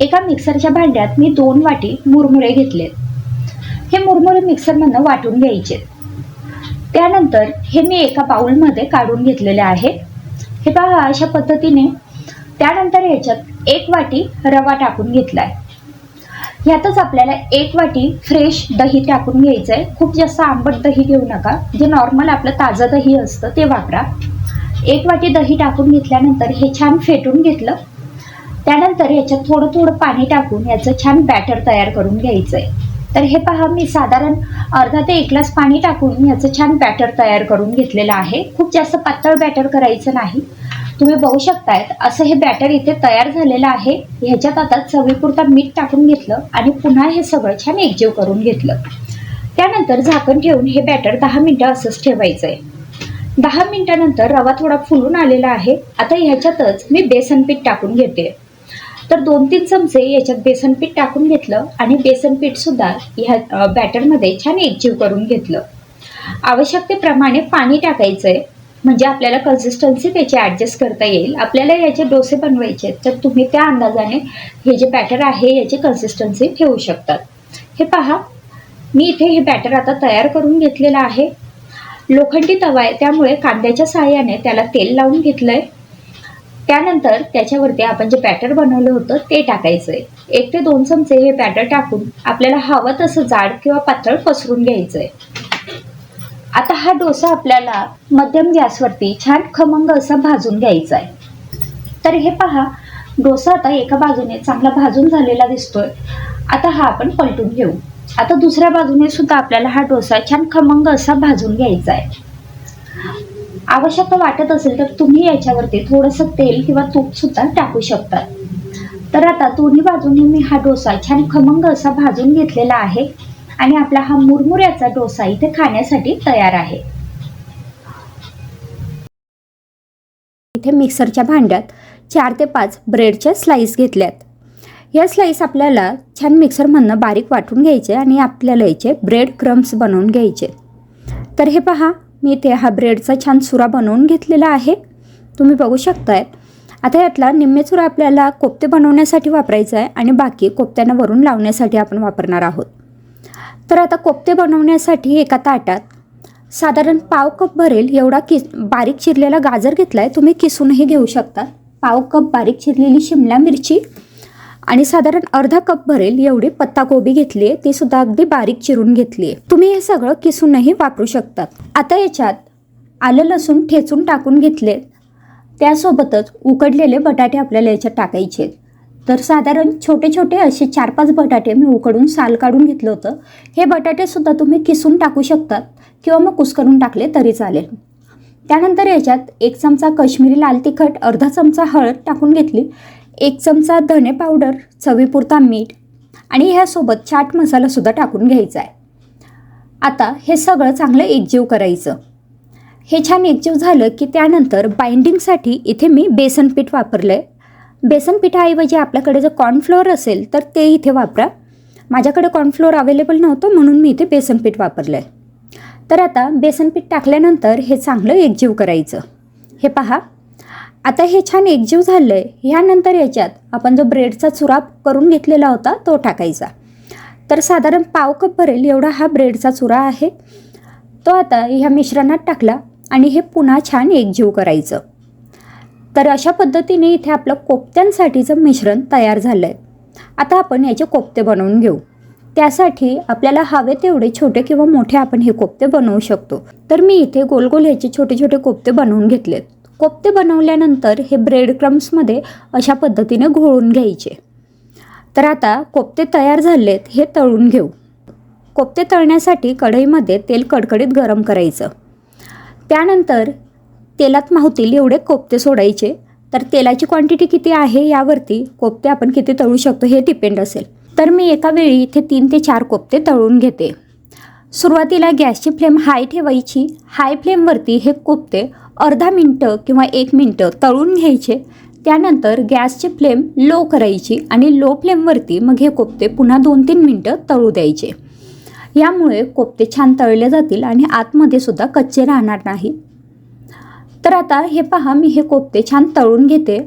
एका मिक्सरच्या भांड्यात मी दोन वाटी मुरमुरे घेतले. हे मुरमुरे मिक्सरमधनं वाटून घ्यायचे. त्यानंतर हे मी एका बाउलमध्ये काढून घेतलेले आहे. हे पहा अशा पद्धतीने त्यानंतर ह्याच्यात एक वाटी रवा टाकून घेतलाय. ह्यातच आपल्याला एक वाटी फ्रेश दही टाकून घ्यायचं आहे खूप जास्त आंबट दही घेऊ नका. जे नॉर्मल आपलं ताजं दही असतं ते वापरा. एक वाटी दही टाकून घेतल्यानंतर हे छान फेटून घेतलं. त्यानंतर याच्यात थोडं थोडं पाणी टाकून याचं छान बॅटर तयार करून घ्यायचं आहे तर हे पहा मी साधारण अर्धा ते एक ग्लास पाणी टाकून याचं छान बॅटर तयार करून घेतलेलं आहे. खूप जास्त पातळ बॅटर करायचं नाही. तुम्ही बघू शकतायत असं हे बॅटर इथे तयार झालेलं आहे. ह्याच्यात आता चवीपुरता मीठ टाकून घेतलं आणि पुन्हा हे सगळं छान एकजीव करून घेतलं. त्यानंतर झाकण ठेवून हे बॅटर दहा मिनटं असंच ठेवायचं आहे दहा मिनिटानंतर रवा थोडा फुलून आलेला आहे. आता ह्याच्यातच मी बेसन पीठ टाकून घेते. तर दोन तीन चमचे याच्यात बेसन पीठ टाकून घेतलं आणि बेसन पीठ सुद्धा ह्या बॅटरमध्ये छान एकजीव करून घेतलं. आवश्यकतेप्रमाणे पाणी टाकायचं आहे म्हणजे आपल्याला कन्सिस्टन्सी त्याची ॲडजस्ट करता येईल. आपल्याला याचे डोसे बनवायचे आहेत, तर तुम्ही त्या अंदाजाने हे जे बॅटर आहे याची कन्सिस्टन्सी ठेवू शकतात. हे पहा मी इथे हे बॅटर आता तयार करून घेतलेलं आहे. लोखंडी तवा आहे त्यामुळे कांद्याच्या सहाय्याने त्याला तेल लावून घेतलंय. त्यानंतर त्याच्यावरती आपण जे बॅटर बनवलं होतं ते टाकायचं आहे एक ते दोन चमचे हे बॅटर टाकून आपल्याला हवं तसं जाड किंवा पातळ पसरून घ्यायचं आहे आता हा डोसा आपल्याला मध्यम गॅसवरती छान खमंग असा भाजून घ्यायचा आहे तर हे पहा डोसा आता एका बाजूने चांगला भाजून झालेला दिसतोय. आता हा आपण पलटून घेऊ. आता दुसऱ्या बाजूने सुद्धा आपल्याला हा डोसा छान खमंग असा भाजून घ्यायचा आहे आवश्यक वाटत असेल तर तुम्ही याच्यावरती थोडंसं तेल किंवा तूप सुद्धा टाकू शकता. तर आता दोन्ही बाजूने मी हा डोसा छान खमंग असा भाजून घेतलेला आहे आणि आपला हा मुरमुऱ्याचा डोसा इथे खाण्यासाठी तयार आहे. इथे मिक्सरच्या भांड्यात चार ते पाच ब्रेडच्या स्लाईस घेतल्यात. या स्लाईस आपल्याला छान मिक्सरमधनं बारीक वाटून घ्यायचे आणि आपल्याला याचे ब्रेड क्रम्स बनवून घ्यायचे. तर हे पहा मी इथे हा ब्रेडचा छान चुरा बनवून घेतलेला आहे. तुम्ही बघू शकताय. आता यातला निम्मे चुरा आपल्याला कोफ्ते बनवण्यासाठी वापरायचा आहे आणि बाकी कोफ्त्यांना वरून लावण्यासाठी आपण वापरणार आहोत. तर आता कोफ्ते बनवण्यासाठी एका ताटात साधारण पाव कप भरेल एवढा किस बारीक चिरलेला गाजर घेतला आहे तुम्ही किसूनही घेऊ शकता. पाव कप बारीक चिरलेली शिमला मिरची आणि साधारण अर्धा कप भरेल एवढी पत्ताकोबी घेतली आहे ती सुद्धा अगदी बारीक चिरून घेतली आहे तुम्ही हे सगळं किसूनही वापरू शकतात. आता याच्यात आलं लसूण ठेचून टाकून घेतले त्यासोबतच उकडलेले बटाटे आपल्याला याच्यात टाकायचे आहेत. तर साधारण छोटे छोटे असे चार पाच बटाटे मी उकडून साल काढून घेतलं होतं. हे बटाटेसुद्धा तुम्ही किसून टाकू शकतात किंवा मग कुसकरून टाकले तरी चालेल. त्यानंतर याच्यात एक चमचा कश्मीरी लाल तिखट अर्धा चमचा हळद टाकून घेतली. एक चमचा धने पावडर चवीपुरता मीठ आणि ह्यासोबत चाट मसालासुद्धा टाकून घ्यायचा आहे आता हे सगळं चांगलं एकजीव करायचं. हे छान एकजीव झालं की त्यानंतर बाइंडिंगसाठी इथे मी बेसन पीठ वापरलं आहे बेसन पिठाऐवजी आपल्याकडे जर कॉर्नफ्लोअर असेल तर ते इथे वापरा. माझ्याकडे कॉर्नफ्लोअर अवेलेबल नव्हतं म्हणून मी इथे बेसन पीठ वापरलं आहे तर आता बेसन पीठ टाकल्यानंतर हे चांगलं एकजीव करायचं. हे पहा. आता हे छान एकजीव झालं आहे ह्यानंतर याच्यात आपण जो ब्रेडचा चुरा करून घेतलेला होता तो टाकायचा. तर साधारण पाव कप भरेल एवढा हा ब्रेडचा चुरा आहे. तो आता ह्या मिश्रणात टाकला आणि हे पुन्हा छान एकजीव करायचं. तर अशा पद्धतीने इथे आपलं कोफ्त्यांसाठीचं मिश्रण तयार झालं आहे आता आपण याचे कोफ्ते बनवून घेऊ. त्यासाठी आपल्याला हवे तेवढे छोटे किंवा मोठे आपण हे कोफ्ते बनवू शकतो. तर मी इथे गोल गोल ह्याचे छोटे छोटे कोफ्ते बनवून घेतलेत. कोफ्ते बनवल्यानंतर हे ब्रेड क्रम्समध्ये अशा पद्धतीने घोळून घ्यायचे. तर आता कोफ्ते तयार झालेत हे तळून घेऊ. कोफ्ते तळण्यासाठी कढईमध्ये तेल कडकडीत गरम करायचं. त्यानंतर तेलात मावतील एवढे कोफ्ते सोडायचे. तर तेलाची क्वांटिटी किती आहे यावरती कोफ्ते आपण किती तळू शकतो हे डिपेंड असेल. तर मी एका वेळी इथे तीन ते चार कोफ्ते तळून घेते. सुरुवातीला गॅसची फ्लेम हाय ठेवायची. हाय फ्लेमवरती हे कोफ्ते अर्धा मिनटं किंवा एक मिनटं तळून घ्यायचे. त्यानंतर गॅसची फ्लेम लो करायची आणि लो फ्लेमवरती मग हे कोफ्ते पुन्हा दोन तीन मिनटं तळू द्यायचे. यामुळे कोफ्ते छान तळले जातील आणि आतमध्ये सुद्धा कच्चे राहणार नाही. तर आता हे पहा मी हे कोफ्ते छान तळून घेते.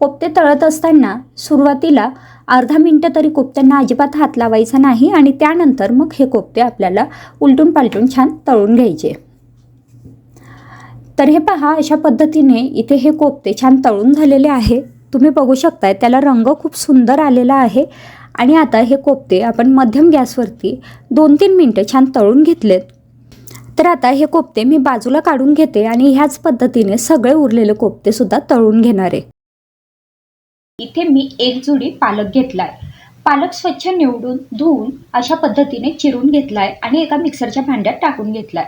कोफ्ते तळत असताना सुरुवातीला अर्धा मिनटं तरी कोफ्त्यांना अजिबात हात लावायचा नाही आणि त्यानंतर मग हे कोफ्ते आपल्याला उलटून पालटून छान तळून घ्यायचे. तर हे पहा अशा पद्धतीने इथे हे कोफ्ते छान तळून झालेले आहे. तुम्ही बघू शकताय त्याला रंग खूप सुंदर आलेला आहे. आणि आता हे कोफ्ते आपण मध्यम गॅसवरती दोन तीन मिनटं छान तळून घेतलेत. तर आता हे कोफ्ते मी बाजूला काढून घेते आणि ह्याच पद्धतीने सगळे उरलेले कोफ्ते सुद्धा तळून घेणार आहे. इथे मी एक जुडी पालक घेतलाय. पालक स्वच्छ निवडून धुवून अशा पद्धतीने चिरून घेतलाय आणि एका मिक्सरच्या भांड्यात टाकून घेतलाय.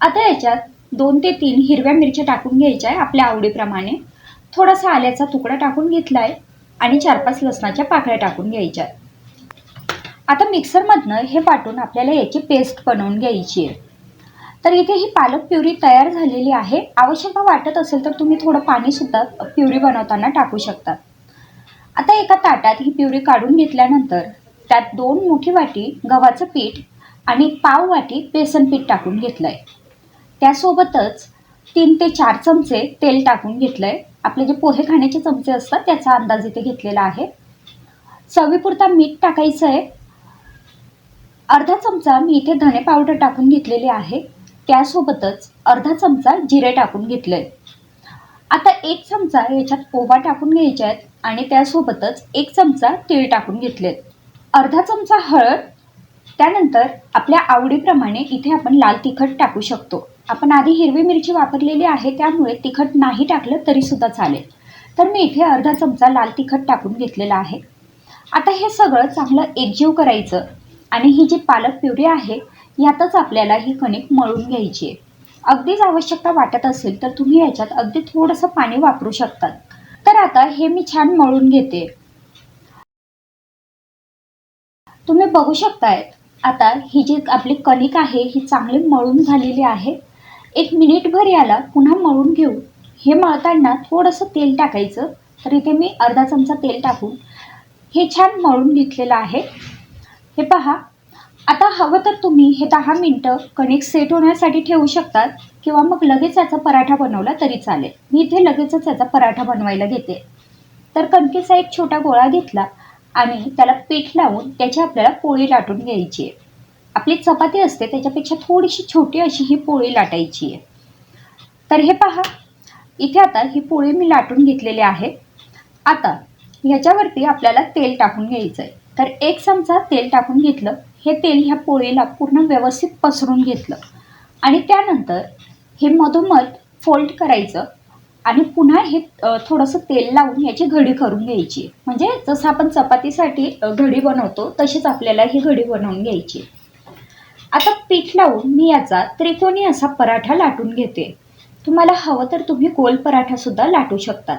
आता याच्यात दोन ते तीन हिरव्या मिरच्या टाकून घ्यायच्या आहे आपल्या आवडीप्रमाणे. थोडासा आल्याचा तुकडा टाकून घेतला आहे आणि चार पाच लसणाच्या पाकळ्या टाकून घ्यायच्या आता मिक्सरमधनं हे वाटून आपल्याला याची पेस्ट बनवून घ्यायची आहे तर इथे ही पालक प्युरी तयार झालेली आहे. आवश्यक वाटत असेल तर तुम्ही थोडं पाणीसुद्धा प्युरी बनवताना टाकू शकता. आता एका ताटात ही प्युरी काढून घेतल्यानंतर त्यात दोन मोठी वाटी गव्हाचं पीठ आणि पाव वाटी बेसन पीठ टाकून घेतलं आहे त्यासोबतच तीन ते चार चमचे तेल टाकून घेतलं आहे आपले जे पोहे खाण्याचे चमचे असतात त्याचा अंदाज इथे घेतलेला आहे. चवीपुरता मीठ टाकायचं आहे अर्धा चमचा मी इथे धने पावडर टाकून घेतलेली आहे. त्यासोबतच अर्धा चमचा जिरे टाकून घेतले आता एक चमचा याच्यात पोहा टाकून घ्यायचे आहेत आणि त्यासोबतच एक चमचा तीळ टाकून घेतलेत. अर्धा चमचा हळद त्यानंतर आपल्या आवडीप्रमाणे इथे आपण लाल तिखट टाकू शकतो. आपण आधी हिरवी मिरची वापरलेली आहे त्यामुळे तिखट नाही टाकलं तरीसुद्धा चालेल. तर मी इथे अर्धा चमचा लाल तिखट टाकून घेतलेला आहे. आता हे सगळं चांगलं एकजीव करायचं आणि ही जी पालक प्युरी आहे यातच आपल्याला ही कणिक मळून घ्यायची आहे. अगदीच आवश्यकता वाटत असेल तर तुम्ही याच्यात अगदी थोडंसं पाणी वापरू शकतात. तर आता हे मी छान मळून घेते. तुम्ही बघू शकताय आता ही जी आपली कणिक आहे ही चांगली मळून झालेली आहे. एक मिनिटभर याला पुन्हा मळून घेऊ. हे मळताना थोडंसं तेल टाकायचं. तर इथे मी अर्धा चमचा तेल टाकून हे छान मळून घेतलेलं आहे. हे पहा. आता हवं तर तुम्ही हे दहा मिनटं कणिक सेट होण्यासाठी ठेवू शकतात किंवा मग लगेच याचा पराठा बनवला तरी चालेल. मी इथे लगेचच याचा पराठा बनवायला घेते. तर कणकेचा एक छोटा गोळा घेतला आणि त्याला पीठ लावून त्याची आपल्याला पोळी लाटून घ्यायची आहे. आपली चपाती असते त्याच्यापेक्षा थोडीशी छोटी अशी ही पोळी लाटायची आहे. तर हे पहा इथे आता ही पोळी मी लाटून घेतलेली आहे. आता ह्याच्यावरती आपल्याला तेल टाकून घ्यायचं आहे तर एक चमचा तेल टाकून घेतलं हे तेल ह्या पोळीला पूर्ण व्यवस्थित पसरून घेतलं. आणि त्यानंतर हे मधोमध फोल्ड करायचं आणि पुन्हा हे थोडंसं तेल लावून याची घडी करून घ्यायची. म्हणजे जसं आपण चपातीसाठी घडी बनवतो तशीच आपल्याला ही घडी बनवून घ्यायची. आता पीठ लावून मी याचा त्रिकोणी असा पराठा लाटून घेते. तुम्हाला हवं तर तुम्ही गोल पराठासुद्धा लाटू शकता.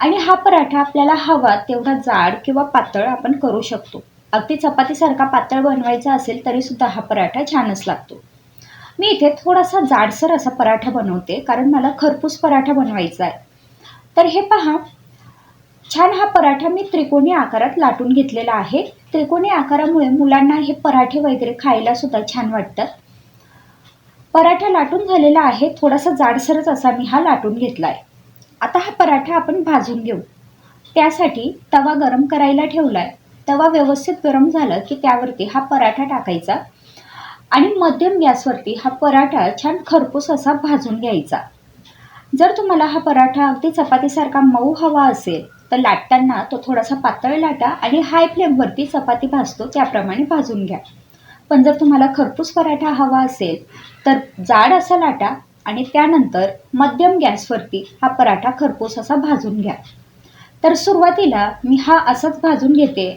आणि हा पराठा आपल्याला हवा तेवढा जाड किंवा पातळ आपण करू शकतो. अगदी चपातीसारखा पातळ बनवायचा असेल तरीसुद्धा हा पराठा छानच लागतो. मी इथे थोडासा जाडसर असा पराठा बनवते कारण मला खरपूस पराठा बनवायचा आहे. तर हे पहा. छान हा पराठा मी त्रिकोणी आकारात लाटून घेतलेला आहे. त्रिकोणी आकारामुळे मुलांना हे पराठे वगैरे खायला सुद्धा छान वाटतात पराठा लाटून झालेला आहे. थोडासा जाडसरच असा मी हा लाटून घेतला आहे आता हा पराठा आपण भाजून घेऊ. त्यासाठी तवा गरम करायला ठेवला आहे तवा व्यवस्थित गरम झाला की त्यावरती हा पराठा टाकायचा आणि मध्यम गॅसवरती हा पराठा छान खरपूस असा भाजून घ्यायचा. जर तुम्हाला हा पराठा अगदी चपातीसारखा मऊ हवा असेल तर लाटताना तो थोडासा पातळ लाटा आणि हाय फ्लेमवरती चपाती भाजतो त्याप्रमाणे भाजून घ्या. पण जर तुम्हाला खरपूस पराठा हवा असेल तर जाड असा लाटा आणि त्यानंतर मध्यम गॅसवरती हा पराठा खरपूस असा भाजून घ्या. तर सुरुवातीला मी हा असंच भाजून घेते.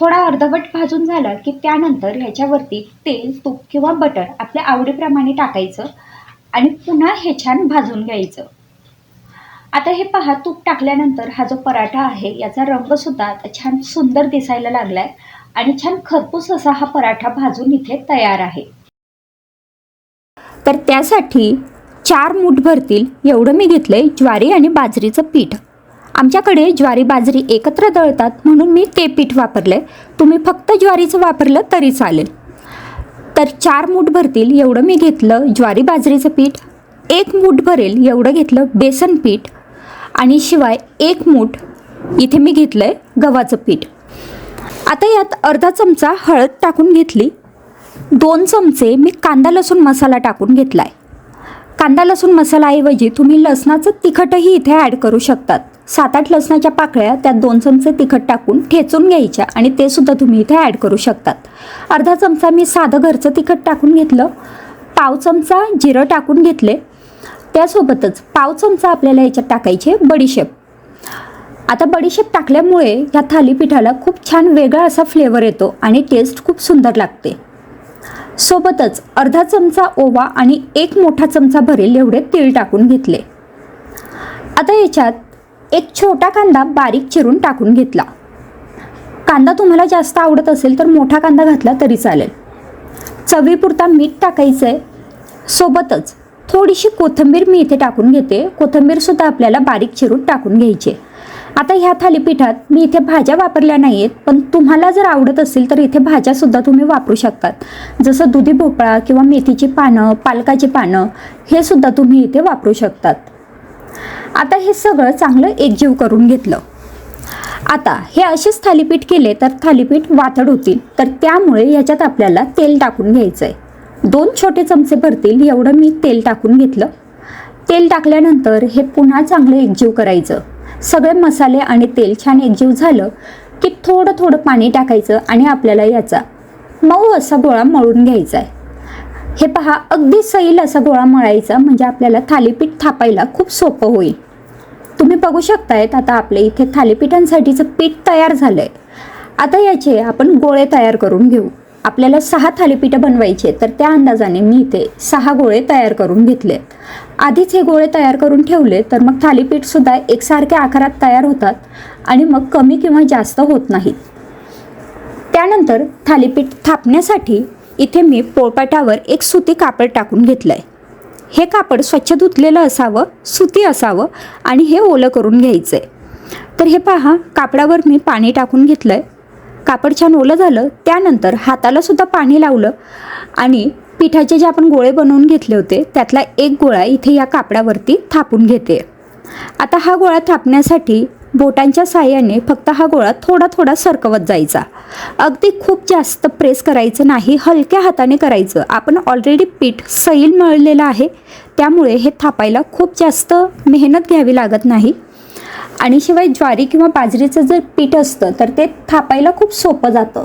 थोडा अर्धवट भाजून झाला की त्यानंतर ह्याच्यावरती तेल तूप किंवा बटर आपल्या आवडीप्रमाणे टाकायचं आणि पुन्हा हे छान भाजून घ्यायचं. आता हे पहा तूप टाकल्यानंतर हा जो पराठा आहे याचा रंगसुद्धा आता छान सुंदर दिसायला लागला आहे आणि छान खरपूस असा हा पराठा भाजून इथे तयार आहे. तर त्यासाठी चार मूठ भरतील एवढं मी घेतलंय ज्वारी आणि बाजरीचं पीठ. आमच्याकडे ज्वारी बाजरी एकत्र दळतात म्हणून मी ते पीठ वापरलंय. तुम्ही फक्त ज्वारीचं वापरलं तरी चालेल. तर चार मूठ भरतील एवढं मी घेतलं ज्वारी बाजरीचं पीठ. एक मूठ भरेल एवढं घेतलं बेसन पीठ. आणि शिवाय एक मूठ इथे मी घेतलं आहे गव्हाचं पीठ. आता यात अर्धा चमचा हळद टाकून घेतली. दोन चमचे मी कांदा लसूण मसाला टाकून घेतला आहे कांदा लसूण मसालाऐवजी तुम्ही लसणाचं तिखटही इथे ॲड करू शकतात. सात आठ लसणाच्या पाकळ्या त्यात दोन चमचे तिखट टाकून ठेचून घ्यायच्या आणि ते सुद्धा तुम्ही इथे ॲड करू शकतात. अर्धा चमचा मी साधं घरचं तिखट टाकून घेतलं. पाव चमचा जिरं टाकून घेतले. त्यासोबतच पाव चमचा आपल्याला याच्यात टाकायचे बडीशेप. आता बडीशेप टाकल्यामुळे या थालीपीठाला खूप छान वेगळा असा फ्लेवर येतो आणि टेस्ट खूप सुंदर लागते. सोबतच अर्धा चमचा ओवा आणि एक मोठा चमचा भरेल एवढे तीळ टाकून घेतले. आता याच्यात एक छोटा कांदा बारीक चिरून टाकून घेतला. कांदा तुम्हाला जास्त आवडत असेल तर मोठा कांदा घातला तरी चालेल. चवीपुरता मीठ टाकायचं आहे सोबतच थोडीशी कोथिंबीर मी इथे टाकून घेते. कोथिंबीरसुद्धा आपल्याला बारीक चिरून टाकून घ्यायची. आहे. आता ह्या थालीपीठात मी इथे भाज्या वापरल्या नाही आहेत पण तुम्हाला जर आवडत असेल तर इथे भाज्यासुद्धा तुम्ही वापरू शकतात. जसं दुधी भोपळा किंवा मेथीची पानं पालकाची पानं हे सुद्धा तुम्ही इथे वापरू शकतात. आता हे सगळं चांगलं एकजीव करून घेतलं. आता हे असेच थालीपीठ केले तर थालीपीठ वातड होतील. तर त्यामुळे याच्यात आपल्याला तेल टाकून घ्यायचं आहे दोन छोटे चमचे भरतील एवढं मी तेल टाकून घेतलं. तेल टाकल्यानंतर हे पुन्हा चांगलं एकजीव करायचं. सगळे मसाले आणि तेल छान एकजीव झालं की थोडं थोडं पाणी टाकायचं आणि आपल्याला याचा मऊ असा गोळा मळून घ्यायचा आहे. हे पहा अगदी सैल असा गोळा मळायचा म्हणजे आपल्याला थालीपीठ थापायला खूप सोपं होईल. तुम्ही बघू शकतायत आता आपल्या इथे थालीपीठांसाठीचं पीठ तयार झालं आहे आता याचे आपण गोळे तयार करून घेऊ. आपल्याला सहा थालीपीठं बनवायचे तर त्या अंदाजाने मी इथे सहा गोळे तयार करून घेतले आधीच हे गोळे तयार करून ठेवले तर मग थालीपीठसुद्धा एकसारख्या आकारात तयार होतात आणि मग कमी किंवा जास्त होत नाहीत. त्यानंतर थालीपीठ थापण्यासाठी इथे मी पोळपाटावर एक सुती कापड टाकून घेतलं आहे हे कापड स्वच्छ धुतलेलं असावं सुती असावं आणि हे ओलं करून घ्यायचं आहे तर हे पहा कापडावर मी पाणी टाकून घेतलं आहे कापड छान ओलं झालं त्यानंतर हाताला सुद्धा पाणी लावलं आणि पिठाचे जे आपण गोळे बनवून घेतले होते त्यातला एक गोळा इथे या कापडावरती थापून घेते. आता हा गोळा थापण्यासाठी बोटांच्या साह्याने फक्त हा गोळा थोडा थोडा सरकवत जायचा. अगदी खूप जास्त प्रेस करायचं नाही हलक्या हाताने करायचं. आपण ऑलरेडी पीठ सैल मळलेलं आहे त्यामुळे हे थापायला खूप जास्त मेहनत घ्यावी लागत नाही. आणि शिवाय ज्वारी किंवा बाजरीचं जर पीठ असतं तर ते थापायला खूप सोपं जातं.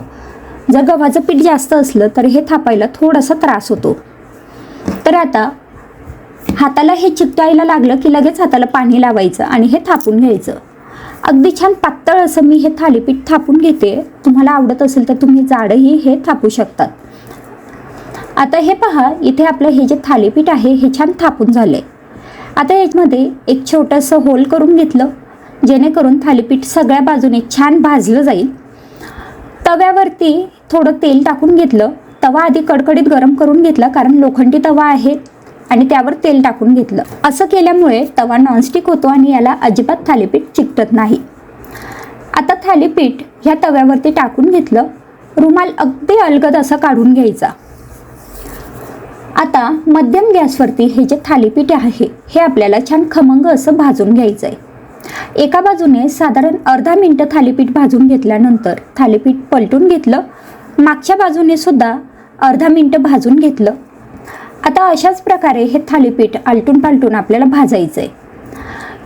जर गव्हाचं पीठ जास्त असलं तर हे थापायला थोडासा त्रास होतो. तर आता हाताला हे चिकटायला लागलं की लगेच हाताला पाणी लावायचं आणि हे थापून घ्यायचं. अगदी छान पातळ असं मी हे थालीपीठ थापून घेते. तुम्हाला आवडत असेल तर तुम्ही जाडही हे थापू शकतात. आता हे पहा इथे आपलं हे जे थालीपीठ आहे हे छान थापून झाले आता याच्यामध्ये एक छोटंसं होल करून घेतलं. जेणेकरून थालीपीठ सगळ्या बाजूने छान भाजलं जाईल. तव्यावरती थोडं तेल टाकून घेतलं. तवा आधी कडकडीत गरम करून घेतला कारण लोखंडी तवा आहे आणि त्यावर तेल टाकून घेतलं. असं केल्यामुळे तवा नॉनस्टिक होतो आणि याला अजिबात थालीपीठ चिकटत नाही. आता थालीपीठ ह्या तव्यावरती टाकून घेतलं. रुमाल अगदी अलगद असा काढून घ्यायचा. आता मध्यम गॅसवरती हे जे थालीपीठ आहे हे आपल्याला छान खमंग असं भाजून घ्यायचं आहे एका बाजूने साधारण अर्धा मिनटं थालीपीठ भाजून घेतल्यानंतर थालीपीठ पलटून घेतलं. मागच्या बाजूने सुद्धा अर्धा मिनटं भाजून घेतलं. आता अशाच प्रकारे हे थालीपीठ आलटून पालटून आपल्याला भाजायचं आहे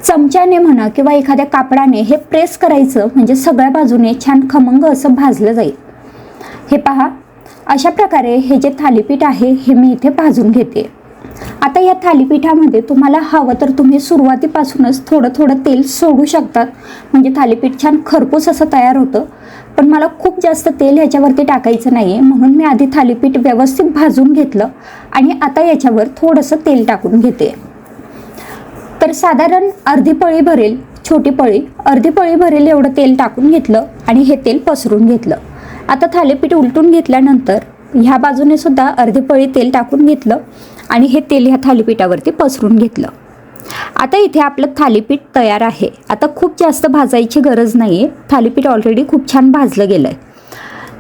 चमच्याने म्हणा किंवा एखाद्या कापडाने हे प्रेस करायचं म्हणजे सगळ्या बाजूने छान खमंग असं भाजलं जाईल. हे पहा अशा प्रकारे हे जे थालीपीठ आहे हे मी इथे भाजून घेते. आता या थालीपीठामध्ये तुम्हाला हवं तर तुम्ही सुरुवातीपासूनच थोडं थोडं तेल सोडू शकतात. म्हणजे थालीपीठ छान खरपूस असं तयार होतं. पण मला खूप जास्त तेल ह्याच्यावरती टाकायचं नाही आहे म्हणून मी आधी थालीपीठ व्यवस्थित भाजून घेतलं आणि आता याच्यावर थोडंसं तेल टाकून घेते. तर साधारण अर्धी पळी भरेल छोटी पळी. अर्धी पळी भरेल एवढं तेल टाकून घेतलं आणि हे तेल पसरून घेतलं. आता थालीपीठ उलटून घेतल्यानंतर ह्या बाजूने सुद्धा अर्धी पळी तेल टाकून घेतलं. आणि हे तेल ह्या थालीपीठावरती पसरून घेतलं. आता इथे आपलं थालीपीठ तयार आहे. आता खूप जास्त भाजायची गरज नाही आहे थालीपीठ ऑलरेडी खूप छान भाजलं गेलं आहे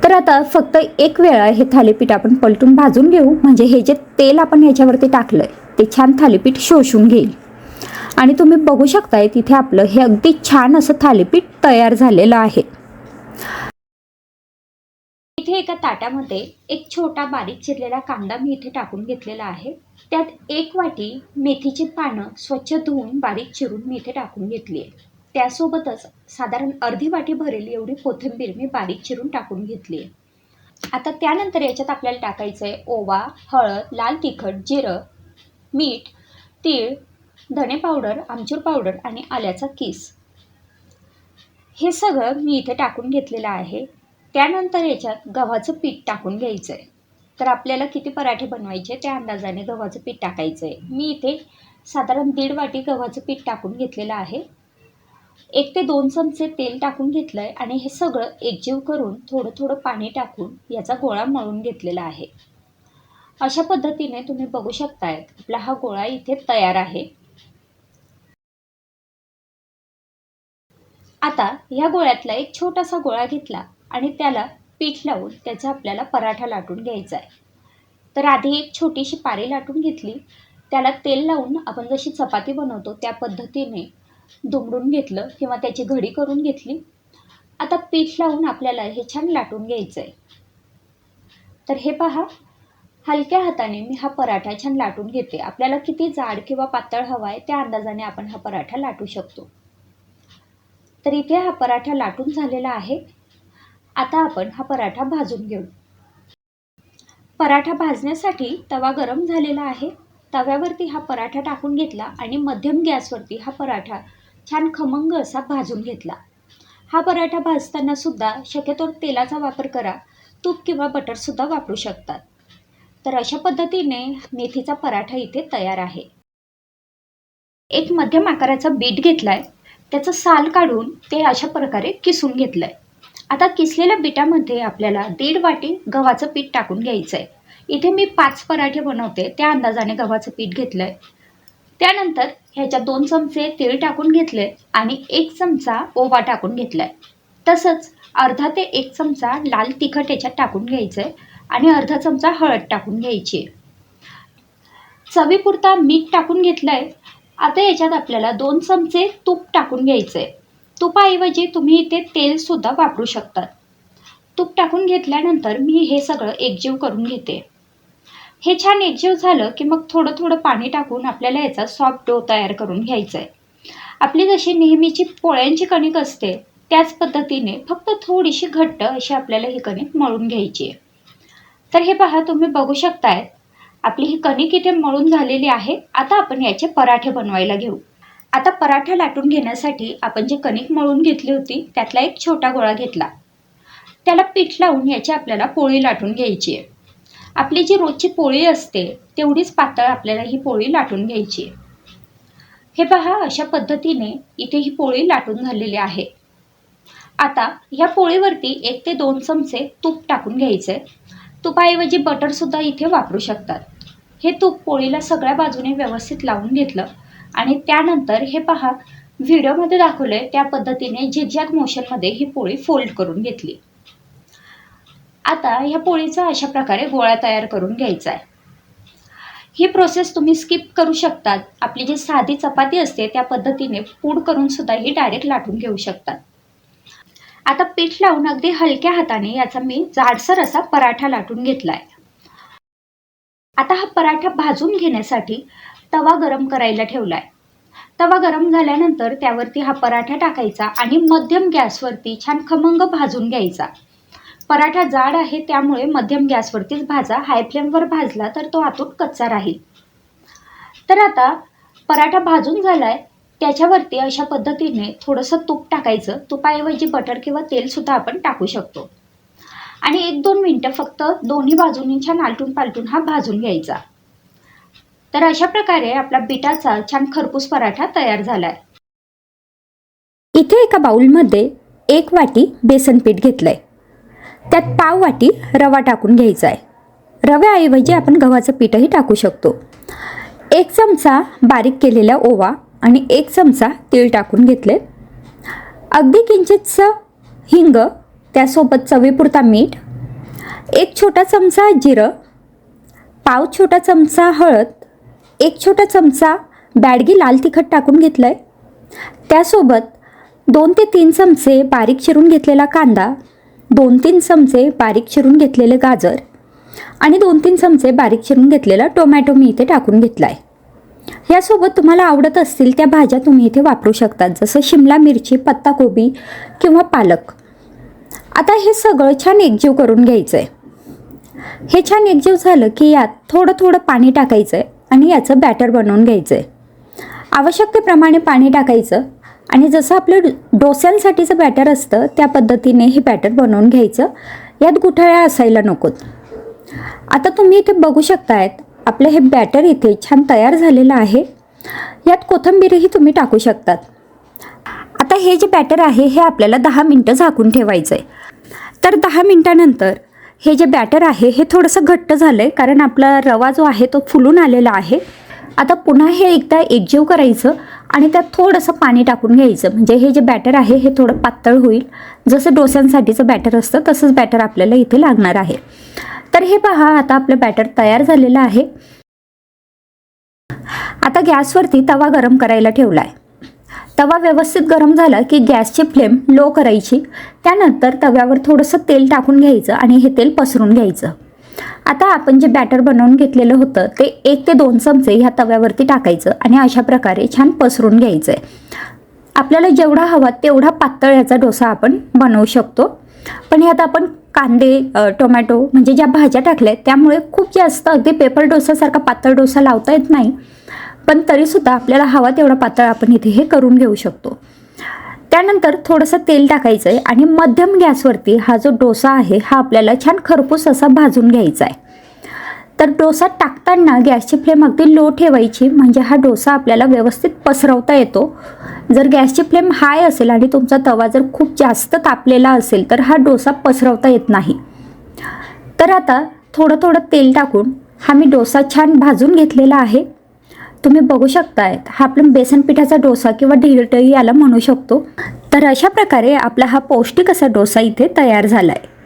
तर आता फक्त एक वेळा हे थालीपीठ आपण पलटून भाजून घेऊ. म्हणजे हे जे तेल आपण ह्याच्यावरती टाकलं आहे ते छान थालीपीठ शोषून घेईल. आणि तुम्ही बघू शकताय तिथे आपलं हे अगदी छान असं थालीपीठ तयार झालेलं आहे. इथे एका ताटामध्ये एक छोटा बारीक चिरलेला कांदा मी इथे टाकून घेतलेला आहे. त्यात एक वाटी मेथीची पानं स्वच्छ धुवून बारीक चिरून मी इथे टाकून घेतली आहे. त्यासोबतच साधारण अर्धी वाटी भरेल एवढी कोथिंबीर मी बारीक चिरून टाकून घेतली आहे. आता त्यानंतर याच्यात आपल्याला टाकायचं आहे ओवा हळद लाल तिखट जिरं मीठ तीळ धणे पावडर आमचूर पावडर आणि आल्याचा किस. हे सगळं मी इथे टाकून घेतलेलं आहे. त्यानंतर याच्यात गव्हाचं पीठ टाकून घ्यायचं आहे तर आपल्याला किती पराठे बनवायचे त्या अंदाजाने गव्हाचं पीठ टाकायचं आहे मी इथे साधारण दीड वाटी गव्हाचं पीठ टाकून घेतलेलं आहे. एक ते दोन चमचे तेल टाकून घेतलं आहे आणि हे सगळं एकजीव करून थोडं थोडं पाणी टाकून याचा गोळा मळून घेतलेला आहे. अशा पद्धतीने तुम्ही बघू शकताय आपला हा गोळा इथे तयार आहे. आता या गोळ्यातला एक छोटासा गोळा घेतला. आणि त्याला पीठ लावून त्याचा आपल्याला पराठा लाटून घ्यायचा आहे. तर आधी एक छोटीशी पारी लाटून घेतली. त्याला तेल लावून आपण जशी चपाती बनवतो त्या पद्धतीने दुमडून घेतलं किंवा त्याची घडी करून घेतली. आता पीठ लावून आपल्याला हे छान लाटून घ्यायचं आहे. तर हे पहा हलक्या हाताने मी हा पराठा छान लाटून घेते. आपल्याला किती जाड किंवा पातळ हवा आहे त्या अंदाजाने आपण हा पराठा लाटू शकतो. तर इथे हा पराठा लाटून झालेला आहे. आता आपण हा पराठा भाजून घेऊ. पराठा भाजण्यासाठी तवा गरम झालेला आहे. तव्यावरती हा पराठा टाकून घेतला आणि मध्यम गॅसवरती हा पराठा छान खमंग असा भाजून घेतला. हा पराठा भाजताना सुद्धा शक्यतो तेलाचा वापर करा. तूप किंवा बटरसुद्धा वापरू शकतात. तर अशा पद्धतीने मेथीचा पराठा इथे तयार आहे. एक मध्यम आकाराचा बीट घेतलाय. त्याचं साल काढून ते अशा प्रकारे किसून घेतलंय. आता किसलेल्या बिटामध्ये आपल्याला दीड वाटी गव्हाचं पीठ टाकून घ्यायचं आहे इथे मी पाच पराठे बनवते त्या अंदाजाने गव्हाचं पीठ घेतलं आहे त्यानंतर ह्याच्यात दोन चमचे तेल टाकून घेतले आणि एक चमचा ओवा टाकून घेतला आहे तसंच अर्धा ते एक चमचा लाल तिखट याच्यात टाकून घ्यायचं आहे आणि अर्धा चमचा हळद टाकून घ्यायची. आहे चवीपुरता मीठ टाकून घेतलं आहे आता याच्यात आपल्याला दोन चमचे तूप टाकून घ्यायचं आहे तुपाऐवजी तुम्ही इथे तेलसुद्धा वापरू शकतात. तूप टाकून घेतल्यानंतर मी हे सगळं एकजीव करून घेते. हे छान एकजीव झालं की मग थोडं थोडं पाणी टाकून आपल्याला याचा सॉफ्ट डो तयार करून घ्यायचा आहे आपली जशी नेहमीची पोळ्यांची कणिक असते त्याच पद्धतीने फक्त थोडीशी घट्ट अशी आपल्याला ही कणिक मळून घ्यायची आहे. तर हे पहा तुम्ही बघू शकताय आपली ही कणिक इथे मळून झालेली आहे. आता आपण याचे पराठे बनवायला घेऊ. आता पराठा लाटून घेण्यासाठी आपण जी कणिक मळून घेतली होती त्यातला एक छोटा गोळा घेतला. त्याला पीठ लावून याची आपल्याला पोळी लाटून घ्यायची आहे. आपली जी रोजची पोळी असते तेवढीच पातळ आपल्याला ही पोळी लाटून घ्यायची आहे. हे पहा अशा पद्धतीने इथे ही पोळी लाटून झालेली आहे. आता ह्या पोळीवरती एक ते दोन चमचे तूप टाकून घ्यायचे. तुपाऐवजी बटरसुद्धा इथे वापरू शकतात. हे तूप पोळीला सगळ्या बाजूने व्यवस्थित लावून घेतलं आणि त्यानंतर हे पहा व्हिडिओमध्ये दाखवलंय त्या पद्धतीने झिगझॅग मोशनमध्ये ही पोळी फोल्ड करून घेतली. आता ह्या पोळीचा अशा प्रकारे गोळा तयार करून घ्यायचा आहे. ही प्रोसेस तुम्ही स्किप करू शकतात. आपली जी साधी चपाती असते त्या पद्धतीने पूड करून सुद्धा ही डायरेक्ट लाटून घेऊ शकतात. आता पीठ लावून अगदी हलक्या हाताने याचा मी जाडसर असा पराठा लाटून घेतला आहे आता हा पराठा भाजून घेण्यासाठी तवा गरम करायला ठेवलाय. तवा गरम झाल्यानंतर त्यावरती हा पराठा टाकायचा आणि मध्यम गॅसवरती छान खमंग भाजून घ्यायचा. पराठा जाड आहे त्यामुळे मध्यम गॅसवरतीच भाजा. हाय फ्लेमवर भाजला तर तो आतून कच्चा राहील. तर आता पराठा भाजून झालाय. त्याच्यावरती अशा पद्धतीने थोडंसं तूप टाकायचं. तुपाऐवजी बटर किंवा तेलसुद्धा आपण टाकू शकतो. आणि एक दोन मिनटं फक्त दोन्ही बाजूनी छान आलटून पालटून हा भाजून घ्यायचा. तर अशा प्रकारे आपला बिटाचा छान खरपूस पराठा तयार झालाय. इथे एका बाउलमध्ये एक वाटी बेसन पीठ घेतलंय. त्यात पाव वाटी रवा टाकून घ्यायचा आहे रव्याऐवजी आपण गव्हाचं पीठही टाकू शकतो. एक चमचा बारीक केलेला ओवा आणि एक चमचा तीळ टाकून घेतले अगदी किंचितचं हिंग त्यासोबत चवीपुरता मीठ एक छोटा चमचा जिरं पाव छोटा चमचा हळद एक छोटा चमचा बॅडगी लाल तिखट टाकून घेतलं आहे त्यासोबत दोन ते तीन चमचे बारीक चिरून घेतलेला कांदा दोन तीन चमचे बारीक चिरून घेतलेले गाजर आणि दोन तीन चमचे बारीक चिरून घेतलेला टोमॅटो मी इथे टाकून घेतला आहे यासोबत तुम्हाला आवडत असतील त्या भाज्या तुम्ही इथे वापरू शकतात जसं शिमला मिरची पत्ताकोबी किंवा पालक. आता हे सगळं छान एकजीव करून घ्यायचं आहे हे छान एकजीव झालं की यात थोडं थोडं पाणी टाकायचं आहे आणि याचं बॅटर बनवून घ्यायचं आहे आवश्यकतेप्रमाणे पाणी टाकायचं आणि जसं आपलं डोस्यांसाठीचं बॅटर असतं त्या पद्धतीने हे बॅटर बनवून घ्यायचं. यात गुठळ्या असायला नकोत. आता तुम्ही इथे बघू शकतायत आपलं हे बॅटर इथे छान तयार झालेलं आहे. यात कोथंबीरही तुम्ही टाकू शकतात. आता हे जे बॅटर आहे हे आपल्याला दहा मिनटं झाकून ठेवायचं आहे तर दहा मिनटानंतर हे जे बॅटर आहे हे थोडंसं घट्ट झालं आहे कारण आपला रवा जो आहे तो फुलून आलेला आहे. आता पुन्हा हे एकदा एकजीव करायचं आणि त्यात थोडंसं पाणी टाकून घ्यायचं. म्हणजे हे जे बॅटर आहे हे थोडं पातळ होईल. जसं डोस्यांसाठीचं बॅटर असतं तसंच बॅटर आपल्याला इथे लागणार आहे. तर हे पहा आता आपलं बॅटर तयार झालेलं आहे. आता गॅसवरती तवा गरम करायला ठेवला आहे तवा व्यवस्थित गरम झाला की गॅसची फ्लेम लो करायची. त्यानंतर तव्यावर थोडंसं तेल टाकून घ्यायचं आणि हे तेल पसरून घ्यायचं. आता आपण जे बॅटर बनवून घेतलेलं होतं ते एक ते दोन चमचे ह्या तव्यावरती टाकायचं आणि अशा प्रकारे छान पसरून घ्यायचं आहे आपल्याला जेवढा हवा तेवढा पातळ याचा डोसा आपण बनवू शकतो. पण ह्यात आपण कांदे टोमॅटो म्हणजे ज्या भाज्या टाकल्या आहेत त्यामुळे खूप जास्त अगदी पेपर डोसासारखा पातळ डोसा लावता येत नाही. पण तरीसुद्धा आपल्याला हवा तेवढा पातळ आपण इथे हे करून घेऊ शकतो. त्यानंतर थोडंसं तेल टाकायचं आहे आणि मध्यम गॅसवरती हा जो डोसा आहे हा आपल्याला छान खरपूस असा भाजून घ्यायचा आहे तर डोसा टाकताना गॅसची फ्लेम अगदी लो ठेवायची म्हणजे हा डोसा आपल्याला व्यवस्थित पसरवता येतो. जर गॅसची फ्लेम हाय असेल आणि तुमचा तवा जर खूप जास्त तापलेला असेल तर हा डोसा पसरवता येत नाही. तर आता थोडं थोडं तेल टाकून हा मी डोसा छान भाजून घेतलेला आहे. तुम्ही बघू शकताय हा आपण बेसन पिठाचा डोसा किंवा ढिरटही याला म्हणू शकतो. तर अशा प्रकारे आपला हा पौष्टिक असा डोसा इथे तयार झाला आहे